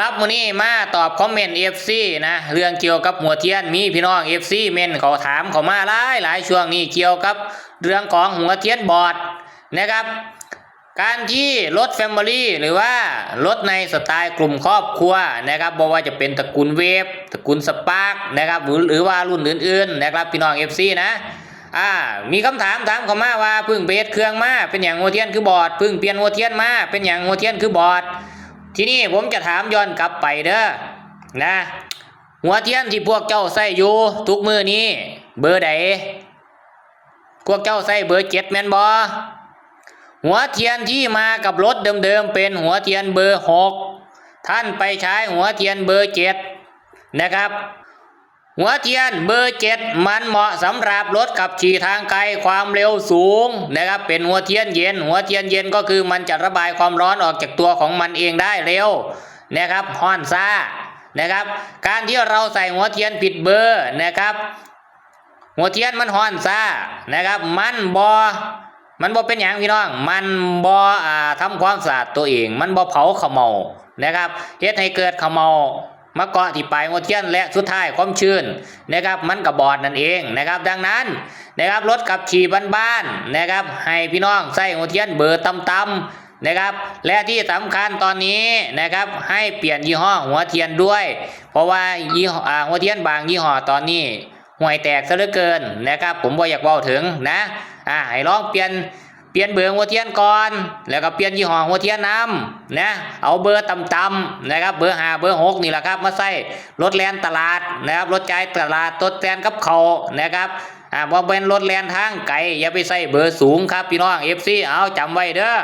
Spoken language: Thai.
ครับมื้อนี้มาตอบคอมเมนต์ FC นะเรื่องเกี่ยวกับหัวเทียนมีพี่น้อง FC เมนเขาถามเขามาหลายหลายช่วงนี้เกี่ยวกับเรื่องของหัวเทียนบอดนะครับ การที่รถแฟมิลี่หรือว่ารถในสไตล์กลุ่มครอบครัวนะครับบอกว่าจะเป็นตระกูลเวฟตระกูลสปาร์กนะครับหรือว่ารุ่นอื่นๆนะครับพี่น้อง FC นะอ่ามีคำถามถามเขามาว่าพึ่งเบสเครื่องมาเป็นอย่างหัวเทียนคือบอดพึ่งเปลี่ยนหัวเทียนมาเป็นอย่างหัวเทียนคือบอด ทีนี้ผมจะถามย้อนกลับไปเด้อนะ หัวเทียนที่พวกเจ้าใส่อยู่ ทุกมือนี้ เบอร์ใดพวกเจ้าใส่เบอร์เจ็ดแมนบอหัวเทียนที่มากับรถเดิมๆเป็นหัวเทียนเบอร์หกท่านไปใช้หัวเทียนเบอร์เจ็ดนะครับ หัวเทียนเบอร์เจ็ดมันเหมาะสำหรับรถขับขี่ทางไกลความเร็วสูงนะครับเป็นหัวเทียนเย็น หัวเทียนเย็นก็คือมันจะระบายความร้อนออกจากตัวของมันเองได้เร็วนะครับฮ้อนซ่านะครับ การที่เราใส่หัวเทียนผิดเบอร์นะครับ หัวเทียนมันฮ้อนซ่านะครับ มันบอมันบ่เป็นอย่างพี่น้อง มันบออ่าทำความสะอาดตัวเอง มันบ่เผาขมเมานะครับเฮ็ดให้เกิดขมเมา มาเกาะที่ปลายหัวเทียนและสุดท้ายความชื้นนะครับมันกับบอดนั่นเองนะครับดังนั้นนะครับรถกับขี่บ้านๆนะครับให้พี่น้องใส่หัวเทียนเบอร์ต่ำๆนะครับและที่สำคัญตอนนี้นะครับให้เปลี่ยนยี่ห้อหัวเทียนด้วย เพราะว่ายี่ห้ออ่าหัวเทียนบางยี่ห้อตอนนี้ห่วยแตกซะเหลือเกินนะครับผมบ่อยากเว้าถึงนะอ่าให้ลองเปลี่ยน เปลี่ยนเบอร์หัวเทียนก่อน แล้วก็เปลี่ยนยี่ห้อหัวเทียนนำนะเอาเบอร์ต่ำๆนะครับเบอร์หาเบอร์หกนี่แหละครับมาใส่รถแลนตลาดนะครับรถจ่ายตลาดรถแลนกับเขานะครับอ่าบ่เป็นรถแลนทางไกลอย่าไปใส่เบอร์สูงครับพี่น้องเอฟซีเอาจำไว้เด้อ